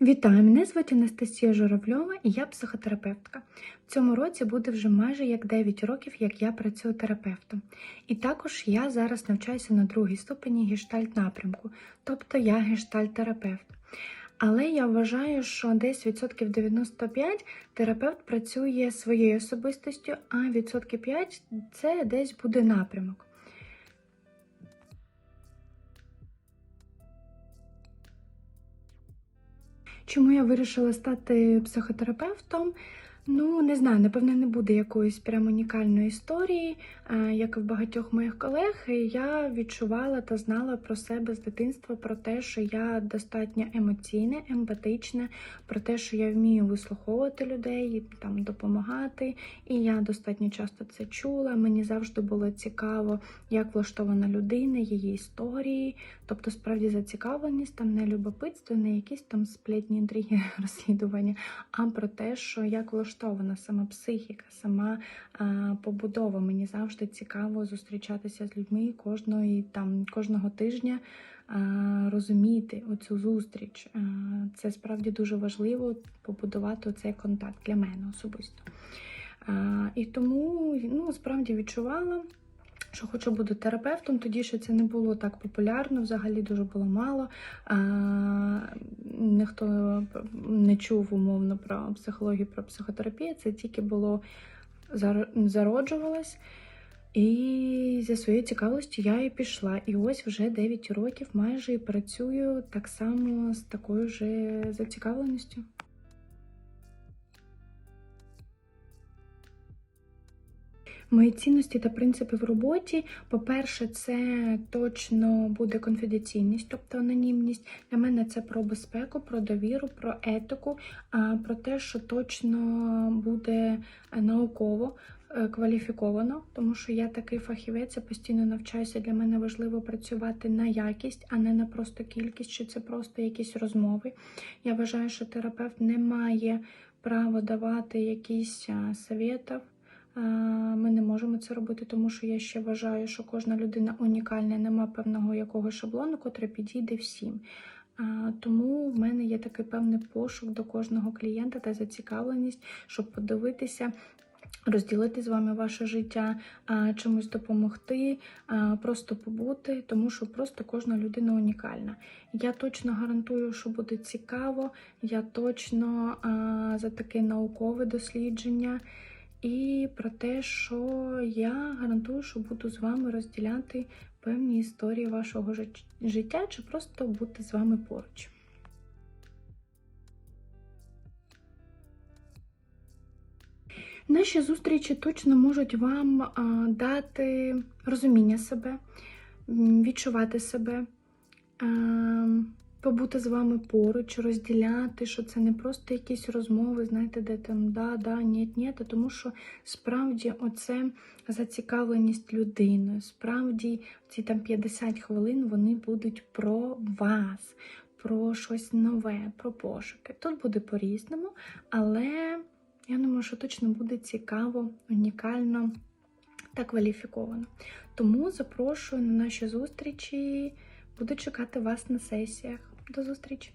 Вітаю, мене звати Анастасія Журавльова і я психотерапевтка. В цьому році буде вже майже як 9 років, як я працюю терапевтом. І також я зараз навчаюся на другій ступені гештальт напрямку, тобто я гештальт-терапевт. Але я вважаю, що десь відсотків 95 терапевт працює своєю особистістю, а відсотки 5 це десь буде напрямок. Чому я вирішила стати психотерапевтом? Ну, не знаю, напевно, не буде якоїсь прям унікальної історії, Е, як і в багатьох моїх колег. Я відчувала та знала про себе з дитинства, про те, що я достатньо емоційна, емпатична, про те, що я вмію вислуховувати людей, там допомагати. І я достатньо часто це чула. Мені завжди було цікаво, як влаштована людина, її історії. Тобто, справді зацікавленість, там не любопитство, не якісь там сплетні інтриги розслідування, а про те, що як влаштована сама психіка, сама а, побудова. Мені завжди цікаво зустрічатися з людьми кожної там кожного тижня. Розуміти оцю зустріч. Це справді дуже важливо побудувати цей контакт для мене особисто. І тому ну, справді відчувала, що хочу бути терапевтом. Тоді ще це не було так популярно, взагалі дуже було мало. А, Ніхто не чув умовно про психологію, про психотерапію. Це тільки було зар- зароджувалось. І зі своєю цікавістю я і пішла. І ось вже 9 років майже і працюю так само з такою ж зацікавленістю. Мої цінності та принципи в роботі. По-перше, це точно буде конфіденційність, тобто анонімність. Для мене це про безпеку, про довіру, про етику, а, про те, що точно буде науково е, кваліфіковано, тому що я такий фахівець, я постійно навчаюся. Для мене важливо працювати на якість, а не на просто кількість, чи це просто якісь розмови. Я вважаю, що терапевт не має права давати якісь совєтів. Ми не можемо це робити, тому що я ще вважаю, що кожна людина унікальна, нема певного якого шаблону, котрий підійде всім. Тому в мене є такий певний пошук до кожного клієнта та зацікавленість, щоб подивитися. Розділити з вами ваше життя, а, чомусь допомогти, просто побути, тому що просто кожна людина унікальна. Я точно гарантую, що буде цікаво, я точно за таке наукове дослідження. І про те, що я гарантую, що буду з вами розділяти певні історії вашого життя, чи просто бути з вами поруч. Наші зустрічі точно можуть вам дати розуміння себе, відчувати себе, побути з вами поруч, розділяти, що це не просто якісь розмови, знаєте, де там да, да, ні, ні, а тому що справді оце зацікавленість людиною, справді ці там 50 хвилин вони будуть про вас, про щось нове, про пошуки. Тут буде по-різному, але я думаю, що точно буде цікаво, унікально та кваліфіковано. Тому запрошую на наші зустрічі. Буду чекати вас на сесіях. До зустрічі!